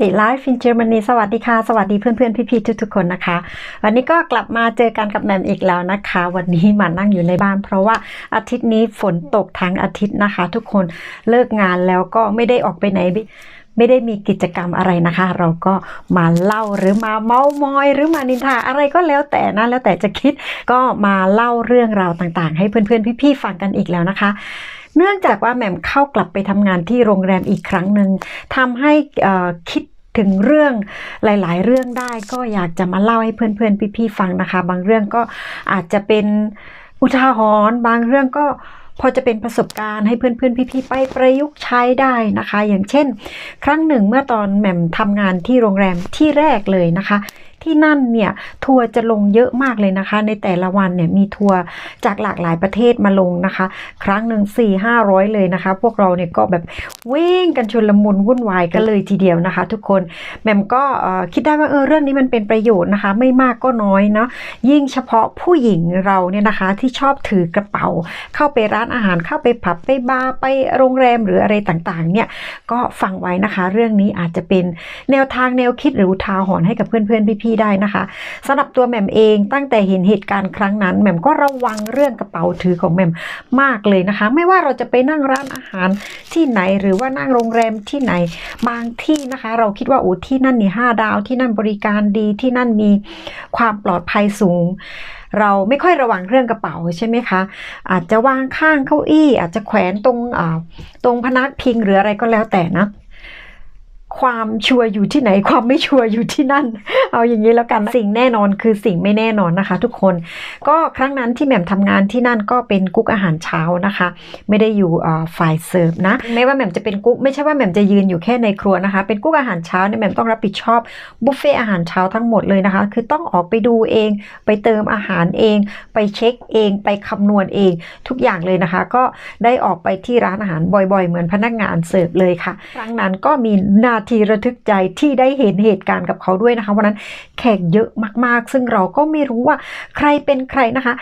ช่องแหม่มกะปิไลฟ์ฟินเจอร์มนีสวัสดีค่ะ สวัสดีเพื่อนๆพี่ๆทุกๆคนนะคะ วันนี้ก็กลับมาเจอกันกับแหม่มอีกแล้วนะคะ วันนี้มานั่งอยู่ในบ้าน เพราะว่าอาทิตย์นี้ฝนตกทั้งอาทิตย์นะคะ ทุกคนเลิกงานแล้วก็ไม่ได้ออกไปไหนไม่ได้มีกิจกรรมอะไรนะคะ เราก็มาเล่าหรือมาเมาส์มอย หรือมานินทาอะไรก็แล้วแต่นะแล้วแต่จะคิดก็มาเล่าเรื่องราวต่างๆ ให้เพื่อนๆพี่ๆฟังกันอีกแล้วนะคะ เนื่องจากว่าแหม่มเข้ากลับไปทำงานที่โรงแรมอีกครั้งหนึ่งทำให้คิดถึงเรื่องหลาย ๆ เรื่องได้ก็อยากจะมาเล่าให้เพื่อน ๆ พี่ ๆ ฟังนะคะ บางเรื่องก็อาจจะเป็นอุทาหรณ์บางเรื่องก็พอจะเป็นประสบการณ์ให้เพื่อน ๆ พี่ ๆ ไปประยุกต์ใช้ได้นะคะ อย่างเช่น ครั้งหนึ่งเมื่อตอนแหม่มทำงานที่โรงแรมที่แรกเลยนะคะ ที่นั่นเนี่ยทัวร์จะลงเยอะมากเลยนะคะ ในแต่ละวันเนี่ยมีทัวร์จากหลากหลายประเทศมาลงนะคะ ครั้งหนึ่ง4 5 0 0เลยนะคะ พวกเราเนี่ยก็แบบวิ่งกันชุละมุนวุ่นวายกันเลยทีเดียวนะคะ ทุกคนแหม่มก็คิดได้ว่าเออเรื่องนี้มันเป็นประโยชน์นะคะ ไม่มากก็น้อยเนาะยิ่งเฉพาะผู้หญิงเราเนี่ยนะคะที่ชอบถือกระเป๋า เข้าไปร้านอาหารเข้าไปผับไปบาร์ไปโรงแรมหรืออะไรต่างๆเนี่ยก็ฟังไว้นะคะ เรื่องนี้อาจจะเป็นแนวทางแนวคิดหรือทาหรณ์ให้กับเพื่อนๆพี่ๆได้นะคะสำหรับตัวแหม่มเองตั้งแต่เห็นเหตุการณ์ครั้งนั้นแหม่มก็ระวังเรื่องกระเป๋าถือของแหม่มมากเลยนะคะ ไม่ว่าเราจะไปนั่งร้านอาหารที่ไหนหรือว่านั่งโรงแรมที่ไหนบางที่นะคะ เราคิดว่าโอ้ที่นั่นนี่ห้าดาวที่นั่นบริการดีที่นั่นมีความปลอดภัยสูงเราไม่ค่อยระวังเรื่องกระเป๋าใช่ไหมคะ อาจจะวางข้างเก้าอี้ อาจจะแขวนตรงตรงพนักพิงหรืออะไรก็แล้วแต่นะ ความชัวร์อยู่ที่ไหนความไม่ชัวร์อยู่ที่นั่น เอาอย่างนี้แล้วกันสิ่งแน่นอนคือสิ่งไม่แน่นอนนะคะ ทุกคนก็ครั้งนั้นที่แหม่มทำงานที่นั่นก็เป็นกุ๊กอาหารเช้านะคะ ไม่ได้อยู่ฝ่ายเสิร์ฟนะไม่ว่าแหม่มจะเป็นกุ๊กไม่ใช่ว่าแหม่มจะยืนอยู่แค่ในครัวนะคะ เป็นกุ๊กอาหารเช้าเนี่ยแหม่มต้องรับผิดชอบบุฟเฟ่อาหารเช้าทั้งหมดเลยนะคะ คือต้องออกไปดูเอง ไปเติมอาหารเอง ไปเช็คเอง ไปคำนวณเอง ทุกอย่างเลยนะคะ ก็ได้ออกไปที่ร้านอาหารบ่อย ๆ เหมือนพนักงานเสิร์ฟเลยค่ะ ครั้งนั้นก็มีนาทีระทึกใจที่ได้เห็นเหตุการณ์กับเขาด้วยนะคะวันนั้นแขกเยอะมากๆ ซึ่งเราก็ไม่รู้ว่าใครเป็นใครนะคะ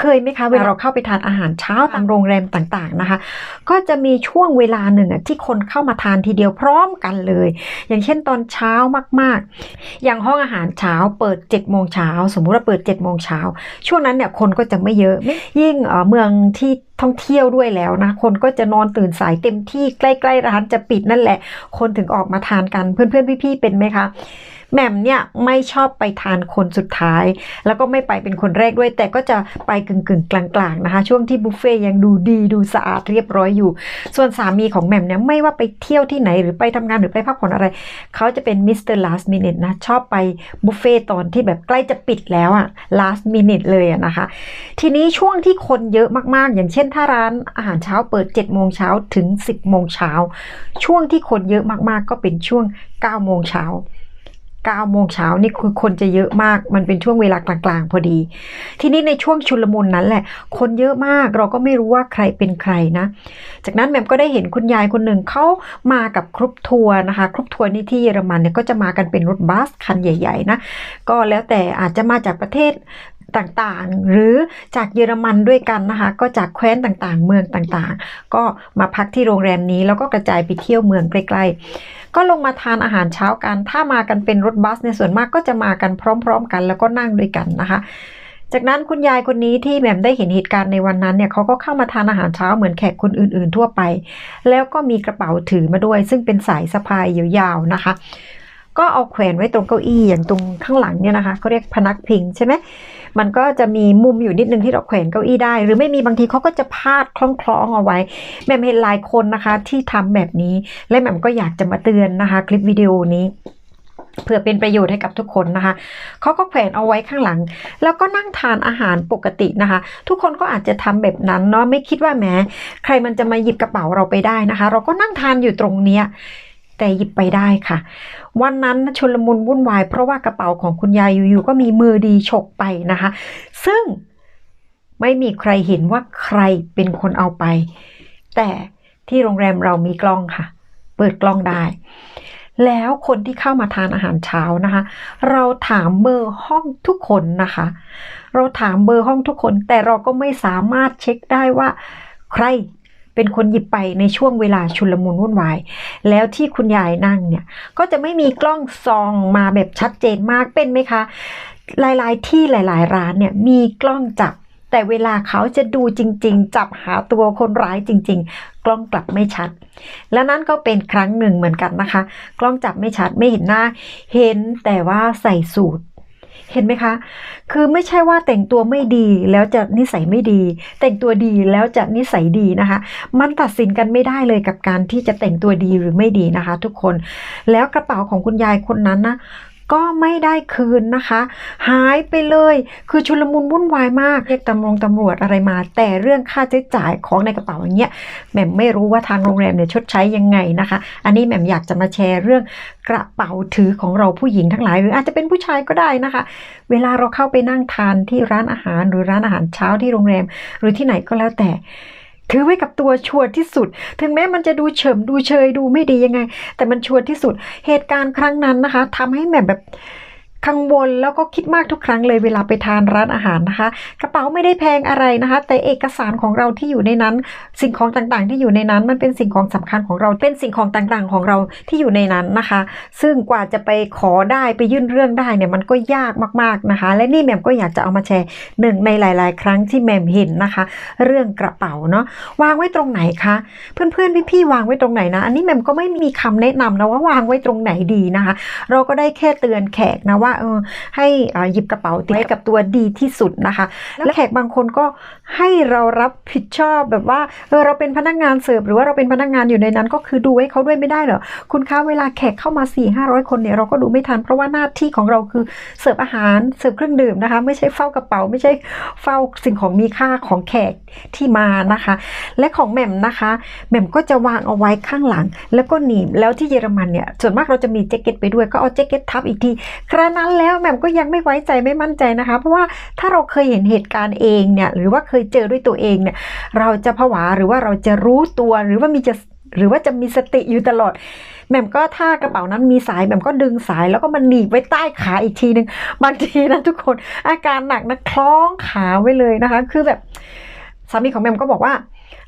เคยไหมคะเวลาเราเข้าไปทานอาหารเช้าตามโรงแรมต่างๆนะคะ ก็จะมีช่วงเวลาหนึ่งอะที่คนเข้ามาทานทีเดียวพร้อมกันเลย อย่างเช่นตอนเช้ามากๆ อย่างห้องอาหารเช้าเปิด7จ็ดโมงเช้าสมมุติว่าเปิด7จ็ดโมงเช้าช่วงนั้นเนี่ยคนก็จะไม่เยอะไม่ยิ่งเอ่อเมืองที่ท่องเที่ยวด้วยแล้วนะ คนก็จะนอนตื่นสายเต็มที่ใกล้ ๆ ร้านจะปิดนั่นแหละ คนถึงออกมาทานกันเพื่อนๆพี่ๆเป็นไหมคะ แหม่มเนี่ยไม่ชอบไปทานคนสุดท้าย แล้วก็ไม่ไปเป็นคนแรกด้วย แต่ก็จะไปกึ่งๆกลางๆนะคะ ช่วงที่บุฟเฟ่ยังดูดีดูสะอาดเรียบร้อยอยู่ ส่วนสามีของแหม่มเนี่ยไม่ว่าไปเที่ยวที่ไหนหรือไปทำงานหรือไปพักผ่อนอะไร เขาจะเป็นมิสเตอร์ last minute นะ ชอบไปบุฟเฟ่ตอนที่แบบใกล้จะปิดแล้วอะ last minute เลยอะนะคะ ทีนี้ช่วงที่คนเยอะมากๆ อย่างเช่นถ้าร้านอาหารเช้าเปิด 7 โมงเช้าถึง 10 โมงเช้า ช่วงที่คนเยอะมากๆ ก็เป็นช่วง 9 โมงเช้า 9โมงเช้านี่คือคนจะเยอะมาก มันเป็นช่วงเวลากลางๆ พอดี ทีนี้ในช่วงชุลมุนนั้นแหละ คนเยอะมากเราก็ไม่รู้ว่าใครเป็นใครนะ จากนั้นแม่มก็ได้เห็นคุณยายคนหนึ่งเขามากับกรุ๊ปทัวร์นะคะกรุ๊ปทัวร์นี่ที่เยอรมันเนี่ยก็จะมากันเป็นรถบัสคันใหญ่ ๆ นะ ก็แล้วแต่อาจจะมาจากประเทศต่างๆ หรือจากเยอรมันด้วยกันนะคะ ก็จากแคว้นต่างๆ เมืองต่างๆ ก็มาพักที่โรงแรมนี้แล้วก็กระจายไปเที่ยวเมืองใกล้ๆ ก็ลงมาทานอาหารเช้ากัน ถ้ามากันเป็นรถบัสในยส่วนมากก็จะมากันพร้อม ๆ กัน แล้วก็นั่งด้วยกันนะคะจากนั้นคุณยายคนนี้ที่แหม่มได้เห็นเหตุการณ์ในวันนั้นเนี่ยเขาก็เข้ามาทานอาหารเช้าเหมือนแขกคนอื่น ๆ ทั่วไป แล้วก็มีกระเป๋าถือมาด้วย ซึ่งเป็นสายสะพายยาวๆนะคะ ก็เอาแขวนไว้ตรงเก้าอี้อย่างตรงข้างหลังเนี่ยนะคะเขาเรียกพนักพิงใช่ไหมมันก็จะมีมุมอยู่นิดนึงที่เราแขวนเก้าอี้ได้ หรือไม่มีบางทีเขาก็จะพาดคล้องๆเอาไว้ แม่มเห็นหลายคนนะคะที่ทำแบบนี้และแม่ก็อยากจะมาเตือนนะคะ คลิปวิดีโอนี้เพื่อเป็นประโยชน์ให้กับทุกคนนะคะ เขาก็แขวนเอาไว้ข้างหลัง แล้วก็นั่งทานอาหารปกตินะคะ ทุกคนก็อาจจะทำแบบนั้นเนาะ ไม่คิดว่าแม้ ใครมันจะมาหยิบกระเป๋าเราไปได้นะคะ เราก็นั่งทานอยู่ตรงเนี้ย แต่หยิบไปได้ค่ะ วันนั้นชุลมุนวุ่นวาย เพราะว่ากระเป๋าของคุณยายอยู่ๆก็มีมือดีฉกไปนะคะ ซึ่งไม่มีใครเห็นว่าใครเป็นคนเอาไป แต่ที่โรงแรมเรามีกล้องค่ะ เปิดกล้องได้ แล้วคนที่เข้ามาทานอาหารเช้านะคะ เราถามเบอร์ห้องทุกคนนะคะ เราถามเบอร์ห้องทุกคน แต่เราก็ไม่สามารถเช็คได้ว่า ใคร เป็นคนหยิบไปในช่วงเวลาชุลมุนวุ่นวาย แล้วที่คุณยายนั่งเนี่ย ก็จะไม่มีกล้องซองมาแบบชัดเจนมากเป็นไหมคะ หลายๆ ที่หลาย ๆ ร้านเนี่ยมีกล้องจับ แต่เวลาเขาจะดูจริง ๆ จับหาตัวคนร้ายจริง ๆ กล้องกลับไม่ชัด และนั่นก็เป็นครั้งหนึ่งเหมือนกันนะคะ กล้องจับไม่ชัดไม่เห็นหน้า เห็นแต่ว่าใส่สูท เห็นไหมคะ คือไม่ใช่ว่าแต่งตัวไม่ดีแล้วจะนิสัยไม่ดี แต่งตัวดีแล้วจะนิสัยดีนะคะ มันตัดสินกันไม่ได้เลยกับการที่จะแต่งตัวดีหรือไม่ดีนะคะ ทุกคน แล้วกระเป๋าของคุณยายคนนั้นนะ ก็ไม่ได้คืนนะคะ หายไปเลย คือชุลมุนวุ่นวายมากเรียกตำรวจตำรวจอะไรมา แต่เรื่องค่าใช้จ่ายของในกระเป๋าอย่างเงี้ยแหม่มไม่รู้ว่าทางโรงแรมเนี่ยชดใช้ยังไงนะคะ อันนี้แหม่มอยากจะมาแชร์เรื่องกระเป๋าถือของเราผู้หญิงทั้งหลาย หรืออาจจะเป็นผู้ชายก็ได้นะคะ เวลาเราเข้าไปนั่งทานที่ร้านอาหารหรือร้านอาหารเช้าที่โรงแรม หรือที่ไหนก็แล้วแต่ ถือไว้กับตัวชัวร์ที่สุด ถึงแม้มันจะดูเฉิมดูเชยดูไม่ดียังไง แต่มันชัวร์ที่สุด เหตุการณ์ครั้งนั้นนะคะทำให้แหม่มแบบ กังวลแล้วก็คิดมากทุกครั้งเลยเวลาไปทานร้านอาหารนะคะ กระเป๋าไม่ได้แพงอะไรนะคะ แต่เอกสารของเราที่อยู่ในนั้น สิ่งของต่างๆ ที่อยู่ในนั้น มันเป็นสิ่งของสำคัญของเราเป็นสิ่งของต่างๆ ของเราที่อยู่ในนั้นนะคะ ซึ่งกว่าจะไปขอได้ไปยื่นเรื่องได้เนี่ยมันก็ยากมากๆนะคะ และนี่แมมก็อยากจะเอามาแชร์หนึ่งในหลาย ๆ ครั้งที่แมมเห็นนะคะ เรื่องกระเป๋าเนาะวางไว้ตรงไหนคะเพื่อนๆพี่ๆวางไว้ตรงไหนนะ อันนี้แมมก็ไม่มีคำแนะนำนะว่าวางไว้ตรงไหนดีนะคะ เราก็ได้แค่เตือนแขกนะว่าเออให้อ่าหยิบกระเป๋าติดไว้กับตัวดีที่สุดนะคะ แล้วแขกบางคนก็ให้เรารับผิดชอบแบบว่าเออเราเป็นพนักงานเสิร์ฟหรือว่าเราเป็นพนักงานอยู่ในนั้น ก็คือดูให้เขาด้วยไม่ได้เหรอคุณคะเวลาแขกเข้ามา4ี่ห้าร้อยคนเนี่ยเราก็ดูไม่ทันเพราะว่าหน้าที่ของเราคือเสิร์ฟอาหารเสิร์ฟเครื่องดื่มนะคะ ไม่ใช่เฝ้ากระเป๋าไม่ใช่เฝ้าสิ่งของมีค่าของแขกที่มานะคะ และของแหม่มนะคะแหม่มก็จะวางเอาไว้ข้างหลัง แล้วก็หนีบแล้วที่เยอรมันเนี่ยส่วนมากเราจะมีแจ็คเก็ตไปด้วยก็เอาแจ็คเก็ตทับอีกทีครั้นั้นั้นแล้วแหม่มก็ยังไม่ไว้ใจไม่มั่นใจนะคะ เพราะว่าถ้าเราเคยเห็นเหตุการณ์เองเนี่ยหรือว่าเคยเจอด้วยตัวเองเนี่ยเราจะผวาหรือว่าเราจะรู้ตัวหรือว่ามีจะหรือว่าจะมีสติอยู่ตลอดแหม่มก็ถ้ากระเป๋านั้นมีสายแหม่มก็ดึงสายแล้วก็มันหนีบไว้ใต้ขาอีกทีหนึ่งบางทีนะทุกคนอาการหนักนะคล้องขาไว้เลยนะคะ คือแบบสามีของแหม่มก็บอกว่า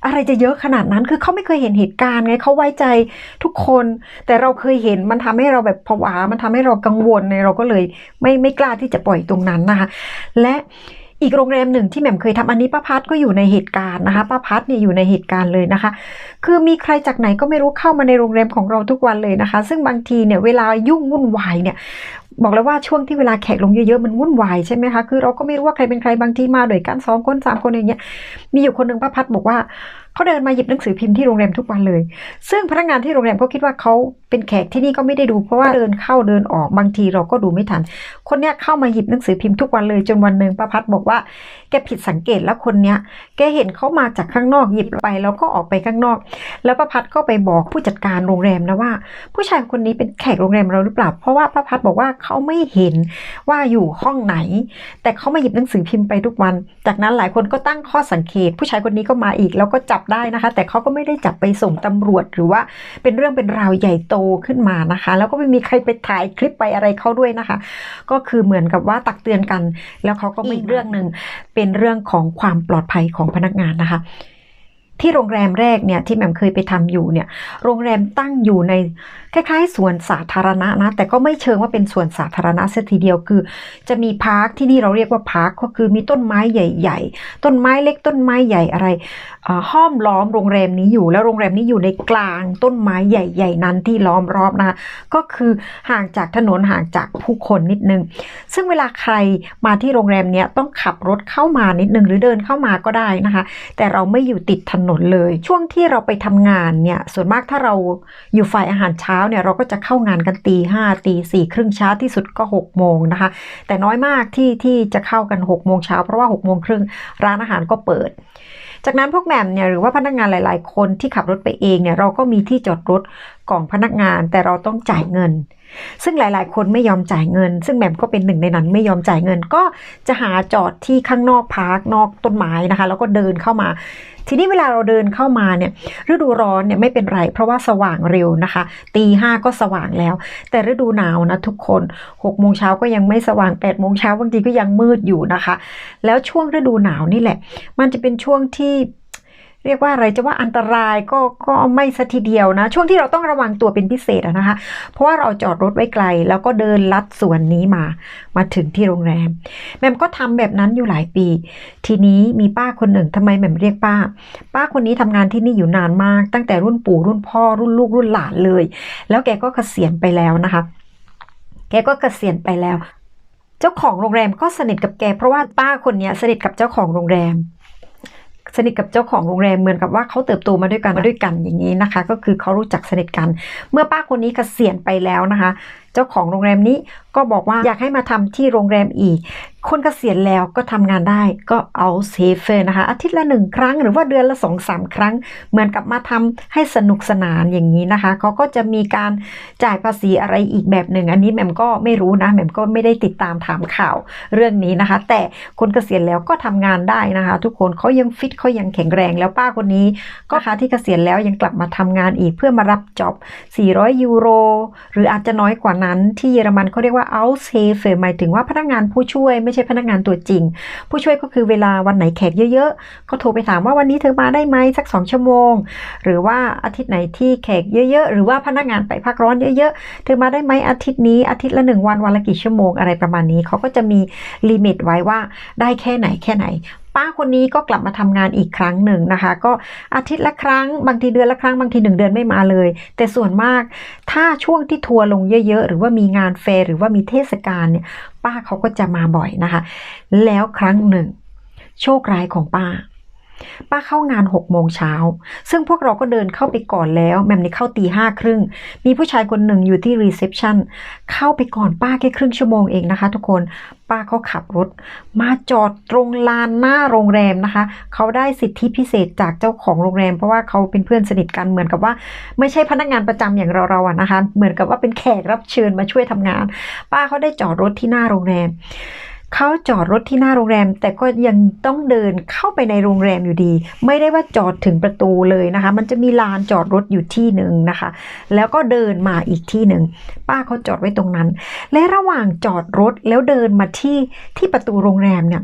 อะไรจะเยอะขนาดนั้น คือเขาไม่เคยเห็นเหตุการณ์ไงเขาไว้ใจทุกคน แต่เราเคยเห็นมันทำให้เราแบบผวา มันทำให้เรากังวลในเราก็เลยไม่ไม่กล้าที่จะปล่อยตรงนั้นนะคะ และอีกโรงแรมหนึ่งที่แหม่มเคยทำอันนี้ป้าพัดก็อยู่ในเหตุการณ์นะคะป้าพัดเนี่ยอยู่ในเหตุการณ์เลยนะคะ คือมีใครจากไหนก็ไม่รู้เข้ามาในโรงแรมของเราทุกวันเลยนะคะ ซึ่งบางทีเนี่ยเวลายุ่งวุ่นวายเนี่ย บอกแล้วว่าช่วงที่เวลาแขกลงเยอะๆมันวุ่นวายใช่ไหมคะคือเราก็ไม่รู้ว่าใครเป็นใครบางทีมาด้วยกันสองคนสามคนอย่างเงี้ยมีอยู่คนหนึ่งป้าพัดบอกว่า เขาเดินมาหยิบหนังสือพิมพ์ที่โรงแรมทุกวันเลย ซึ่งพนักงานที่โรงแรมเขาคิดว่าเขาเป็นแขกที่นี่ก็ไม่ได้ดูเพราะว่าเดินเข้าเดินออกบางทีเราก็ดูไม่ทัน คนเนี้ยเข้ามาหยิบหนังสือพิมพ์ทุกวันเลยจนวันหนึ่งป้าพัดบอกว่าแกผิดสังเกตแล้วคนเนี้ยแกเห็นเขามาจากข้างนอกหยิบไปแล้วก็ออกไปข้างนอก แล้วป้าพัดก็ไปบอกผู้จัดการโรงแรมนะว่า ผู้ชายคนนี้เป็นแขกโรงแรมเราหรือเปล่า เพราะว่าป้าพัดบอกว่าเขาไม่เห็นว่าอยู่ห้องไหน แต่เขามาหยิบหนังสือพิมพ์ไปทุกวัน จากนั้นหลายคนก็ตั้งข้อสังเกต ผู้ชายคนนี้ก็มาอีกแล้วก็จับได้นะคะ แต่เขาก็ไม่ได้จับไปส่งตำรวจหรือว่าเป็นเรื่องเป็นราวใหญ่โตขึ้นมานะคะ แล้วก็ไม่มีใครไปถ่ายคลิปไปอะไรเขาด้วยนะคะ ก็คือเหมือนกับว่าตักเตือนกัน แล้วเขาก็ม่อีกเรื่องหนึ่งเป็นเรื่องของความปลอดภัยของพนักงานนะคะ ที่โรงแรมแรกเนี่ยที่แหม่มเคยไปทำอยู่เนี่ย โรงแรมตั้งอยู่ในคล้ายๆสวนสาธารณะนะ แต่ก็ไม่เชิงว่าเป็นสวนสาธารณะเสียทีเดียวคือ จะมีพาร์คที่นี่เราเรียกว่าพาร์คก็คือมีต้นไม้ใหญ่ ๆ ต้นไม้เล็กต้นไม้ใหญ่อะไรห้อมล้อมโรงแรมนี้อยู่ แล้วโรงแรมนี้อยู่ในกลางต้นไม้ใหญ่ ๆ นั้นที่ล้อมรอบนะคะก็คือห่างจากถนนห่างจากผู้คนนิดนึง ซึ่งเวลาใครมาที่โรงแรมเนี้ยต้องขับรถเข้ามานิดนึงหรือเดินเข้ามาก็ได้นะคะ แต่เราไม่อยู่ติดถนนเลย ช่วงที่เราไปทำงานเนี่ยส่วนมากถ้าเราอยู่ฝ่ายอาหารเช้าเนี่ยเราก็จะเข้างานกันตีห้าตีสี่ครึ่งเช้าที่สุดก็หกโมงนะคะ แต่น้อยมากที่ที่จะเข้ากันหกโมงเช้าเพราะว่าหกโมงครึ่งร้านอาหารก็เปิด จากนั้นพวกแหม่มเนี่ยหรือว่าพนักงานหลาย ๆ คนที่ขับรถไปเองเนี่ยเราก็มีที่จอดรถของพนักงานแต่เราต้องจ่ายเงิน ซึ่งหลาย ๆ คนไม่ยอมจ่ายเงิน ซึ่งแหม่มก็เป็นหนึ่งในนั้นไม่ยอมจ่ายเงิน ก็จะหาจอดที่ข้างนอกพาร์คนอกต้นไม้นะคะ แล้วก็เดินเข้ามา ทีนี้เวลาเราเดินเข้ามาเนี่ยฤดูร้อนเนี่ยไม่เป็นไร เพราะว่าสว่างเร็วนะคะตีห้าก็สว่างแล้ว แต่ฤดูหนาวนะทุกคนหกโมงเช้าก็ยังไม่สว่างแปดโมงเช้าบางทีก็ยังมืดอยู่นะคะ แล้วช่วงฤดูหนาวนี่แหละ มันจะเป็นช่วงที่ เรียกว่าอะไรจะว่าอันตรายก็ก็ไม่สัทีเดียวนะ ช่วงที่เราต้องระวังตัวเป็นพิเศษนะคะ เพราะว่าเราจอดรถไว้ไกล แล้วก็เดินลัดส่วนนี้มา มาถึงที่โรงแรมแหม่มก็ทำแบบนั้นอยู่หลายปี ทีนี้มีป้าคนหนึ่งทำไมแหม่มเรียกป้า ป้าคนนี้ทำงานที่นี่อยู่นานมาก ตั้งแต่รุ่นปู่รุ่นพ่อรุ่นลูกรุ่นหลานเลย แล้วแกก็เกษียณไปแล้วนะคะ แกก็เกษียณไปแล้ว เจ้าของโรงแรมก็สนิทกับแก เพราะว่าป้าคนนี้สนิทกับเจ้าของโรงแรม สนิทกับเจ้าของโรงแรมเหมือนกับว่าเขาเติบโตมาด้วยกันมาด้วยกันอย่างนี้นะคะ ก็คือเขารู้จักสนิทกัน เมื่อป้าคนนี้เกษียณไปแล้วนะคะ จ้าของโรงแรมนี้ก็บอกว่าอยากให้มาทำที่โรงแรมอีก คนเกษียณแล้วก็ทำงานได้ก็เอาเซฟเลยนะคะ อาทิตย์ละหนึ่งครั้งหรือว่าเดือนละสองสามครั้ง เหมือนกับมาทำให้สนุกสนานอย่างนี้นะคะเขาก็จะมีการจ่ายภาษีอะไรอีกแบบหนึ่ง อันนี้แหม่มก็ไม่รู้นะแหม่มก็ไม่ได้ติดตามถามข่าวเรื่องนี้นะคะ แต่คนเกษียณแล้วก็ทำงานได้นะคะ ทุกคนเขายังฟิตเขายังแข็งแรงแล้วป้าคนนี้ ก็นะคะที่เกษียณแล้วยังกลับมาทำงานอีกเพื่อมารับจ็อบ400ยูโรหรืออาจจะน้อยกว่านั้นที่เยอรมันเขาเรียกว่า Aushilfe หมายถึงว่าพนักงานผู้ช่วยไม่ใช่พนักงานตัวจริง ผู้ช่วยก็คือเวลาวันไหนแขกเยอะๆก็โทรไปถามว่าวันนี้เธอมาได้ไหมสักสองชั่วโมง หรือว่าอาทิตย์ไหนที่แขกเยอะๆ หรือว่าพนักงานไปพักร้อนเยอะๆ เธอมาได้ไหมอาทิตย์นี้อาทิตย์ละหนึ่งวันวันละกี่ชั่วโมงอะไรประมาณนี้เขาก็จะมีลิมิตไว้ว่าได้แค่ไหนแค่ไหนป้าคนนี้ก็กลับมาทำงานอีกครั้งหนึ่งนะคะ ก็อาทิตย์ละครั้งบางทีเดือนละครั้งบางทีหนึ่งเดือนไม่มาเลย แต่ส่วนมากถ้าช่วงที่ทัวร์ลงเยอะ ๆ หรือว่ามีงานแฟร์หรือว่ามีเทศกาลเนี่ยป้าเขาก็จะมาบ่อยนะคะ แล้วครั้งหนึ่ง โชคร้ายของป้า ป้าเข้างานหกโมงเช้า ซึ่งพวกเราก็เดินเข้าไปก่อนแล้ว แมมนี่เข้าตีห้าครึ่ง มีผู้ชายคนหนึ่งอยู่ที่รีเซพชันเข้าไปก่อนป้าแค่ครึ่งชั่วโมงเองนะคะทุกคน ป้าเขาขับรถ มาจอดตรงลานหน้าโรงแรมนะคะ เขาได้สิทธิพิเศษจากเจ้าของโรงแรม เพราะว่าเขาเป็นเพื่อนสนิทกันเหมือนกับว่า ไม่ใช่พนักงานประจำอย่างเราเราๆอะนะคะ เหมือนกับว่าเป็นแขกรับเชิญมาช่วยทำงาน ป้าเขาได้จอดรถที่หน้าโรงแรม เขาจอดรถที่หน้าโรงแรม แต่ก็ยังต้องเดินเข้าไปในโรงแรมอยู่ดี ไม่ได้ว่าจอดถึงประตูเลยนะคะ มันจะมีลานจอดรถอยู่ที่หนึ่งนะคะ แล้วก็เดินมาอีกที่หนึ่งป้าเขาจอดไว้ตรงนั้น และระหว่างจอดรถแล้วเดินมาที่ที่ประตูโรงแรมเนี่ย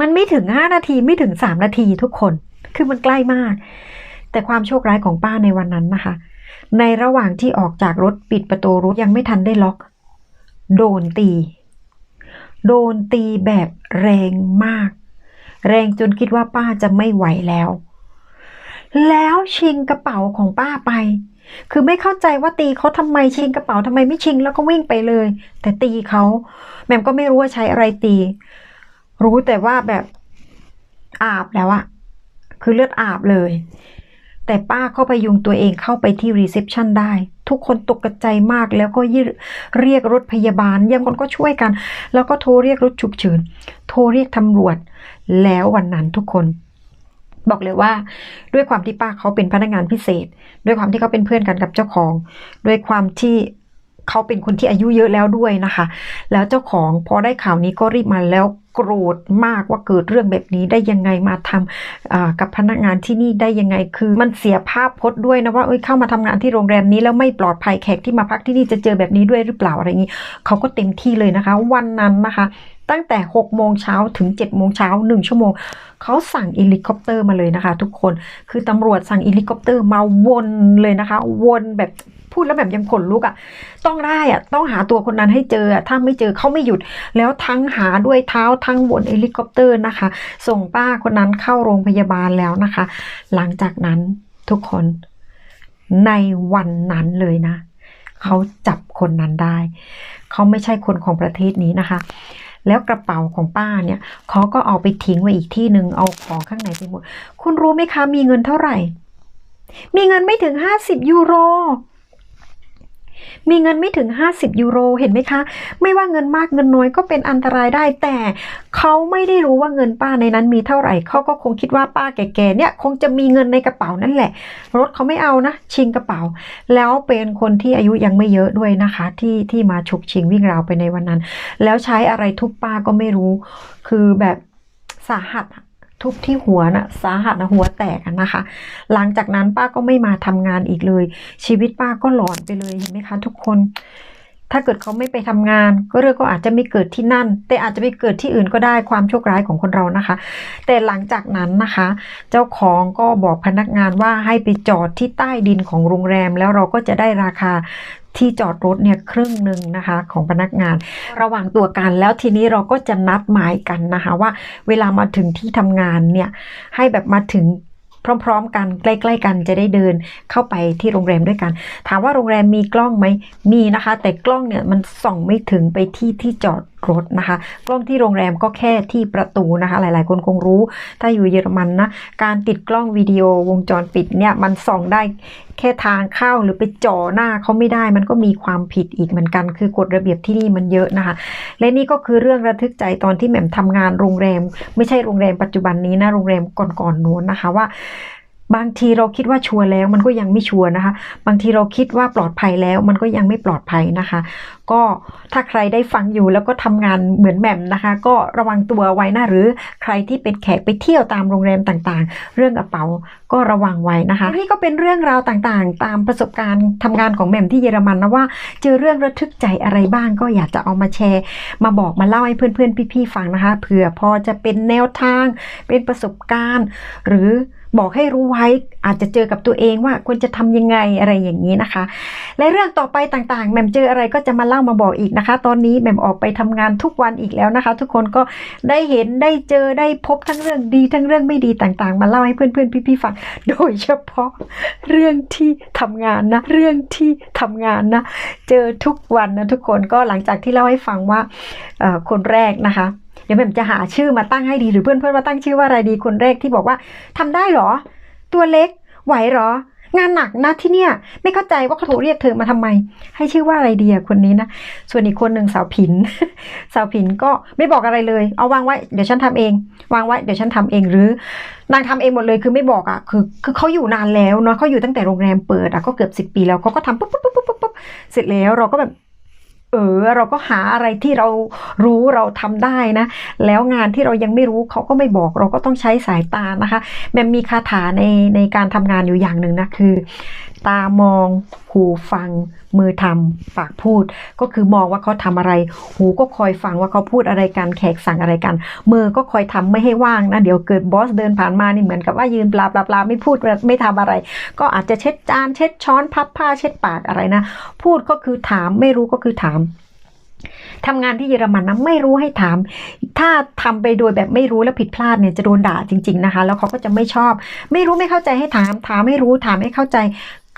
มันไม่ถึง 5 นาทีไม่ถึง 3 นาทีทุกคน คือมันใกล้มาก แต่ความโชคร้ายของป้าในวันนั้นนะคะ ในระหว่างที่ออกจากรถปิดประตูรถยังไม่ทันได้ล็อก โดนตี โดนตีแบบแรงมาก แรงจนคิดว่าป้าจะไม่ไหวแล้ว แล้วชิงกระเป๋าของป้าไป คือไม่เข้าใจว่าตีเขาทำไมชิงกระเป๋าทำไมไม่ชิงแล้วก็วิ่งไปเลย แต่ตีเขาแหม่มก็ไม่รู้ว่าใช้อะไรตี รู้แต่ว่าแบบอาบแล้วอะคือเลือดอาบเลย แต่ป้าเข้าไปยุงตัวเองเข้าไปที่รีเซพชันได้ ทุกคนตกใจมากแล้วก็ยเรียกรถพยาบาลยังคนก็ช่วยกัน แล้วก็โทรเรียกรถฉุกเฉินโทรเรียกตำรวจ แล้ววันนั้นทุกคนบอกเลยว่าด้วยความที่ป้าเขาเป็นพนักงานพิเศษ ด้วยความที่เขาเป็นเพื่อนกันกับเจ้าของ ด้วยความที่เขาเป็นคนที่อายุเยอะแล้วด้วยนะคะ แล้วเจ้าของพอได้ข่าวนี้ก็รีบมาแล้ว โกรธมากว่าเกิดเรื่องแบบนี้ได้ยังไงมาทำกับพนักงานที่นี่ได้ยังไงคือ มันเสียภาพพจน์ด้วยนะว่าเอ้ยเข้ามาทำงานที่โรงแรมนี้แล้วไม่ปลอดภัยแขกที่มาพักที่นี่จะเจอแบบนี้ด้วยหรือเปล่าอะไรอย่างนี้เขาก็เต็มที่เลยนะคะ วันนั้นนะคะ ตั้งแต่6โมงเช้าถึง7โมงเช้า1ชั่วโมงเขาสั่งเฮลิคอปเตอร์มาเลยนะคะ ทุกคนคือตำรวจสั่งเฮลิคอปเตอร์มาวนเลยนะคะ วนแบบ พูดแล้วแบบยังขนลุกอะ่ะ ต้องได้อะ่ะ ต้องหาตัวคนนั้นให้เจออะถ้าไม่เจอเขาไม่หยุด แล้วทั้งหาด้วยเท้าทั้งวนเฮลิคอปเตอร์นะคะ ส่งป้าคนนั้นเข้าโรงพยาบาลแล้วนะคะ หลังจากนั้นทุกคนในวันนั้นเลยนะ เขาจับคนนั้นได้ เขาไม่ใช่คนของประเทศนี้นะคะแล้วกระเป๋าของป้าเนี่ยเขาก็เอาไปทิ้งไว้อีกที่หนึ่งเอาของข้างในไปหมด คุณรู้ไหมคะ มีเงินเท่าไหร่ มีเงินไม่ถึงห้าสิบยูโร มีเงินไม่ถึง 50 ยูโรเห็นไหมคะ ไม่ว่าเงินมากเงินน้อยก็เป็นอันตรายได้ แต่เขาไม่ได้รู้ว่าเงินป้าในนั้นมีเท่าไหร่เขาก็คงคิดว่าป้าแก่ๆเนี่ยคงจะมีเงินในกระเป๋านั่นแหละ รถเขาไม่เอานะ ชิงกระเป๋า แล้วเป็นคนที่อายุยังไม่เยอะด้วยนะคะ ที่ที่มาฉกชิงวิ่งราวไปในวันนั้น แล้วใช้อะไรทุบป้าก็ไม่รู้ คือแบบสาหัสอะ ทุบที่หัวน่ะสาหัสนะหัวแตกนะคะ หลังจากนั้นป้าก็ไม่มาทำงานอีกเลย ชีวิตป้าก็หลอนไปเลยเห็นไหมคะทุกคน ถ้าเกิดเขาไม่ไปทำงาน ก็เรื่องก็อาจจะไม่เกิดที่นั่น แต่อาจจะไปเกิดที่อื่นก็ได้ความโชคร้ายของคนเรานะคะ แต่หลังจากนั้นนะคะ เจ้าของก็บอกพนักงานว่าให้ไปจอดที่ใต้ดินของโรงแรม แล้วเราก็จะได้ราคา ที่จอดรถเนี่ยครึ่งหนึ่งนะคะของพนักงาน ระหว่างตัวกันแล้วทีนี้เราก็จะนัดหมายกันนะคะว่าเวลามาถึงที่ทำงานเนี่ยให้แบบมาถึงพร้อมๆ กันใกล้ๆ กันจะได้เดินเข้าไปที่โรงแรมด้วยกัน ถามว่าโรงแรมมีกล้องไหมมีนะคะ แต่กล้องเนี่ยมันส่องไม่ถึงไปที่ที่จอด รถนะคะ กล้องที่โรงแรมก็แค่ที่ประตูนะคะ หลาย ๆ คนคงรู้ ถ้าอยู่เยอรมันนะการติดกล้องวิดีโอวงจรปิดเนี่ยมันส่องได้แค่ทางเข้าหรือไปจ่อหน้าเขาไม่ได้ มันก็มีความผิดอีกเหมือนกัน คือกฎระเบียบที่นี่มันเยอะนะคะ และนี่ก็คือเรื่องระทึกใจตอนที่แหม่มทำงานโรงแรม ไม่ใช่โรงแรมปัจจุบันนี้นะโรงแรมก่อนๆนู้นนะคะว่า บางทีเราคิดว่าชัวร์แล้วมันก็ยังไม่ชัวร์นะคะ บางทีเราคิดว่าปลอดภัยแล้วมันก็ยังไม่ปลอดภัยนะคะ ก็ถ้าใครได้ฟังอยู่แล้วก็ทำงานเหมือนแหม่มนะคะ ก็ระวังตัวไว้นะหรือใครที่เป็นแขกไปเที่ยวตามโรงแรมต่างๆ เรื่องกระเป๋าก็ระวังไว้นะคะนี่ก็เป็นเรื่องราวต่างๆ ตามประสบการณ์ทำงานของแหม่มที่เยอรมันนะว่า เจอเรื่องระทึกใจอะไรบ้างก็อยากจะเอามาแชร์ มาบอกมาเล่าให้เพื่อนๆพี่ๆฟังนะคะเผื่อพอจะเป็นแนวทาง เป็นประสบการณ์ หรือบอกให้รู้ไว้อาจจะเจอกับตัวเองว่าควรจะทำยังไงอะไรอย่างนี้นะคะ และเรื่องต่อไปต่างๆแหม่มเจออะไรก็จะมาเล่ามาบอกอีกนะคะ ตอนนี้แหม่มออกไปทำงานทุกวันอีกแล้วนะคะ ทุกคนก็ได้เห็นได้เจอได้พบทั้งเรื่องดีทั้งเรื่องไม่ดีต่างๆ มาเล่าให้เพื่อนๆพี่ๆฟังโดยเฉพาะเรื่องที่ทำงานนะ เรื่องที่ทำงานนะ เจอทุกวันนะทุกคนก็หลังจากที่เล่าให้ฟังว่าคนแรกนะคะเดี๋ยวแม่มจะหาชื่อมาตั้งให้ดีหรือเพื่อนเพื่อนมาตั้งชื่อว่าอะไรดีคนแรกที่บอกว่าทำได้เหรอ ตัวเล็กไหวเหรอ งานหนักนะที่เนี่ย ไม่เข้าใจว่าเขาโทรเรียกเธอมาทำไม ให้ชื่อว่าอะไรดีอะคนนี้นะส่วนอีกคนหนึ่งสาวผิน สาวผินก็ไม่บอกอะไรเลย เอาวางไว้เดี๋ยวฉันทำเอง วางไว้เดี๋ยวฉันทำเองหรือนางทำเองหมดเลยคือไม่บอกอะคือคือเขาอยู่นานแล้วเนาะเขาอยู่ตั้งแต่โรงแรมเปิดอะก็เกือบสิบปีแล้วเขาก็ทำปุ๊บปุ๊บปุ๊บปุ๊บปุ๊บเสร็จแล้วเราก็แบบ เออเราก็หาอะไรที่เรารู้เราทำได้นะ แล้วงานที่เรายังไม่รู้เขาก็ไม่บอกเราก็ต้องใช้สายตานะคะ แมมมีคาถาในในการทำงานอยู่อย่างหนึ่งนะคือตามอง หูฟัง มือทำปากพูด ก็คือมองว่าเขาทำอะไร หูก็คอยฟังว่าเขาพูดอะไรกันแขกสั่งอะไรกัน มือก็คอยทำไม่ให้ว่างนะเดี๋ยวเกิดบอสเดินผ่านมานี่เหมือนกับว่ายืนปลาปลาปลาไม่พูดไม่ทำอะไร ก็อาจจะเช็ดจานเช็ดช้อนพับผ้าเช็ดปากอะไรนะ พูดก็คือถามไม่รู้ก็คือถามทำงานที่เยอรมันนะไม่รู้ให้ถาม ถ้าทำไปโดยแบบไม่รู้แล้วผิดพลาดเนี่ยจะโดนด่าจริง ๆนะคะ แล้วเขาก็จะไม่ชอบ ไม่รู้ไม่เข้าใจให้ถาม ถามให้รู้ถามให้เข้าใจ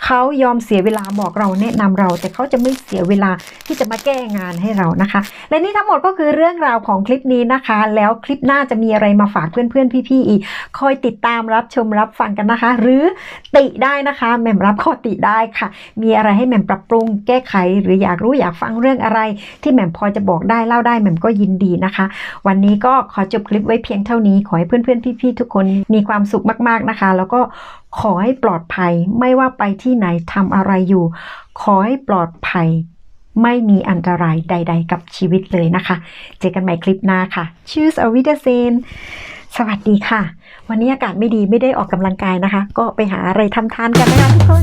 เขายอมเสียเวลาบอกเราแนะนำเรา แต่เขาจะไม่เสียเวลาที่จะมาแก้งานให้เรานะคะ และนี่ทั้งหมดก็คือเรื่องราวของคลิปนี้นะคะ แล้วคลิปหน้าจะมีอะไรมาฝากเพื่อนๆพี่ๆอีก คอยติดตามรับชมรับฟังกันนะคะ หรือติได้นะคะแหม่มรับข้อติได้ค่ะ มีอะไรให้แหม่มปรับปรุงแก้ไข หรืออยากรู้อยากฟังเรื่องอะไร ที่แหม่มพอจะบอกได้เล่าได้แหม่มก็ยินดีนะคะ วันนี้ก็ขอจบคลิปไว้เพียงเท่านี้ขอให้เพื่อนๆพี่ๆทุกคนมีความสุขมากๆนะคะ แล้วก็ขอให้ปลอดภัยไม่ว่าไปที่ไหนทำอะไรอยู่ ขอให้ปลอดภัย ไม่มีอันตรายใด ๆ กับชีวิตเลยนะคะ เจอกันใหม่คลิปหน้าค่ะชื่อสวิดเซนสวัสดีค่ะ วันนี้อากาศไม่ดีไม่ได้ออกกำลังกายนะคะ ก็ไปหาอะไรทำทานกันนะคะทุกคน